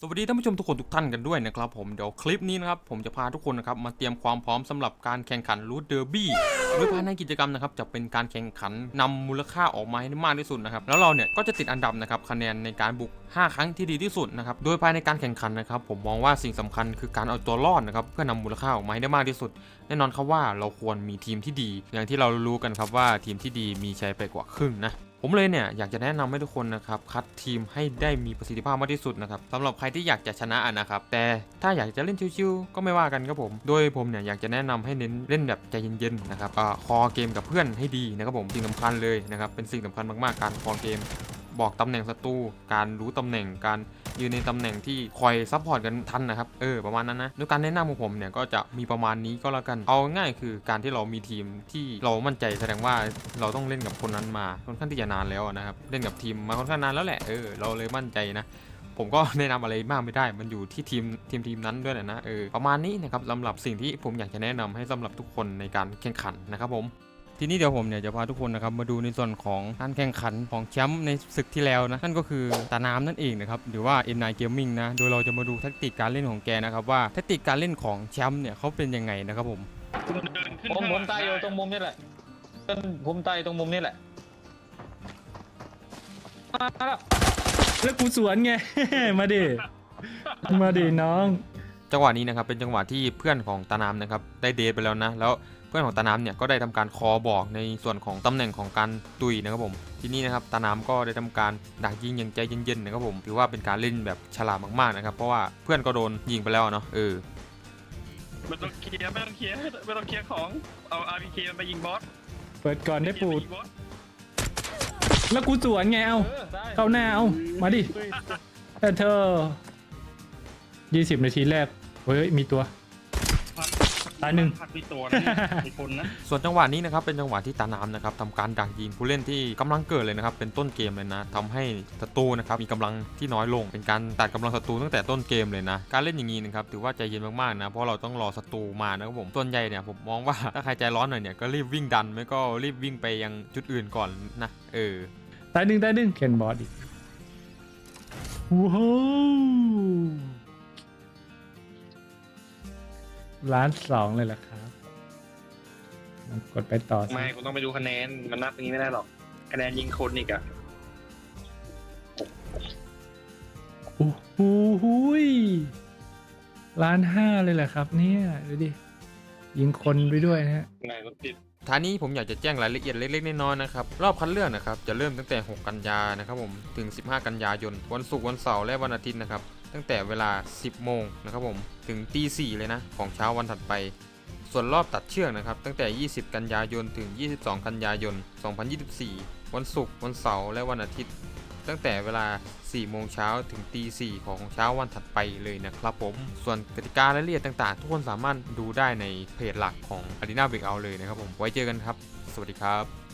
สวัสดีท่านผู้ชมทุกคนทุกท่านกันด้วยนะครับผมเดี๋ยวคลิปนี้นะครับผมจะพาทุกคนนะครับมาเตรียมความพร้อมสำหรับการแข่งขันรูทเดอร์บี้โดยภายในกิจกรรมนะครับจะเป็นการแข่งขันนำมูลค่าออกมาให้ได้มากที่สุดนะครับแล้วเราเนี่ยก็จะติดอันดับนะครับคะแนนในการบุก 5 ครั้งที่ดีที่สุดนะครับโดยภายในการแข่งขันนะครับผมมองว่าสิ่งสำคัญคือการเอาตัวรอดนะครับเพื่อนำมูลค่าออกมาให้ได้มากที่สุด แน่นอนครับว่าเราควรมีทีมที่ดี อย่างที่เรารู้กันครับว่าทีมที่ดีมีชัยไปกว่าครึ่งนะ ผมเลยเนี่ยอยากจะแนะนำให้ทุกคนนะครับคัดทีมให้ได้มีประสิทธิภาพมากที่สุดนะครับสำหรับใครที่อยากจะชนะนะครับแต่ถ้าอยากจะเล่นชิวๆก็ไม่ว่ากันครับผม โดยผมเนี่ยอยากจะแนะนำให้เน้นเล่นแบบใจเย็นๆนะครับอคอเกมกับเพื่อนให้ดีนะครับผมสิ่งสำคัญเลยนะครับเป็นสิ่งสำคัญมากๆการคอเกม บอกตำแหน่งศัตรูการรู้ตำแหน่งการ ยืนในตำแหน่งที่คอยซัพพอร์ตกันทันนะครับเออประมาณนั้นนะด้วยการแนะนำของผมเนี่ยก็จะมีประมาณนี้ก็แล้วกันเอาง่ายคือการที่เรามีทีมที่เรามั่นใจแสดงว่าเราต้องเล่นกับคนนั้นมาค่อนข้างที่จะนานแล้วนะครับเล่นกับทีมมาค่อนข้างนานแล้วแหละเออเราเลยมั่นใจนะผมก็แนะนำอะไรมากไม่ได้ มันอยู่ที่ทีมทีมทีมนั้นด้วยแหละนะเออประมาณนี้นะครับสำหรับสิ่งที่ผมอยากจะแนะนำให้สำหรับทุกคนในการแข่งขันนะครับผม ทีนี้เดี๋ยวผมเนี่ยจะพาทุกคนนะครับมาดูในส่วนของการแข่งขันของแชมป์ในศึกที่แล้วนะนั่นก็คือตาน้ำนั่นเองนะครับหรือว่า N9 Gaming นะโดยเราจะมาดูแทคติกการเล่นของแกนะครับว่าแทคติกการเล่นของแชมป์เนี่ยเขาเป็นยังไงนะครับผมเดินขึ้นผมข้างหผลัมตายอยู่ตรงมุมนี่แหละต้นผมตายตรงมุมนี่แหละมาแล้วแล้วกูสวนไง มาดิ มาดิน้อง จังหวะนี้นะครับเป็นจังหวะที่เพื่อนของตาน้ำนะครับได้เดทไปแล้วนะแล้ว เพื่อนของตาน้ำเนี่ยก็ได้ทำการคอบอกในส่วนของตำแหน่งของการตุยนะครับผมทีนี้นะครับตาน้ำก็ได้ทำการดักยิงอย่างใจเย็นๆนะครับผมถือว่าเป็นการเล่นแบบฉลาดมากๆนะครับเพราะว่าเพื่อนก็โดนยิงไปแล้วเนาะเออไม่ต้องเคลียร์ไม่ต้องเคลียร์ไม่ต้องเคลียร์ของเอาอาร์พีเคมันไปยิงบอสเปิดก่อนได้ปูดยิงบอสแล้วกูสวนไงเอาเออได้เข้าหน้าเอามาดิแต่เธอยี่สิบนาทีแรกเฮ้ยมีตัว ตายหนึ่งพักมีตัวนะมีคนนะ ส่วนจังหวะนี้นะครับเป็นจังหวะที่ตาน้ำนะครับทำการดักยิงผู้เล่นที่กำลังเกิดเลยนะครับเป็นต้นเกมเลยนะทำให้ศัตรูนะครับมีกำลังที่น้อยลง เป็นการตัดกำลังศัตรูตั้งแต่ต้นเกมเลยนะ การเล่นอย่างนี้นะครับถือว่าใจเย็นมากๆนะเพราะเราต้องรอศัตรูมานะครับผมส่วนใหญ่เนี่ยผมมองว่าถ้าใครใจร้อนหน่อยเนี่ยก็รีบวิ่งดันไม่ก็รีบวิ่งไปยังจุดอื่นก่อนนะเออตายหนึ่งตายหนึ่งเคนบอสอีกว้าว ล้านสองเลยเหรอครับลองกดไปต่อสิไม่กูต้องไปดูคะแนน มันนับอย่างนี้ไม่ได้หรอก คะแนนยิงคนอีกอะโอ้โหหุยล้านห้าเลยเหรอครับ เนี่ยดูดิยิงคนไปด้วยนะฮะ ไงก็ติด ท้ายนี้ผมอยากจะแจ้งรายละเอียดเล็กๆน้อยๆนะครับรอบคัดเลือกนะครับจะเริ่มตั้งแต่ 6 กันยานะครับผมถึง 15 กันยายน วันศุกร์วันเสาร์และวันอาทิตย์นะครับ ตั้งแต่เวลา 10 โมงนะครับผมถึงตี4เลยนะของเช้าวันถัดไป ส่วนรอบตัดเชือกนะครับตั้งแต่ 20 กันยายนถึง 22 กันยายน 2024 วันศุกร์วันเสาร์และวันอาทิตย์ ตั้งแต่เวลา 4 โมงเช้าถึงตี4ของเช้าวันถัดไปเลยนะครับผม ส่วนกติการและรายละเอียดต่างๆ ทุกคนสามารถดูได้ในเพจหลักของ Arena Breakout เลยนะครับผมไว้เจอกันครับ สวัสดีครับ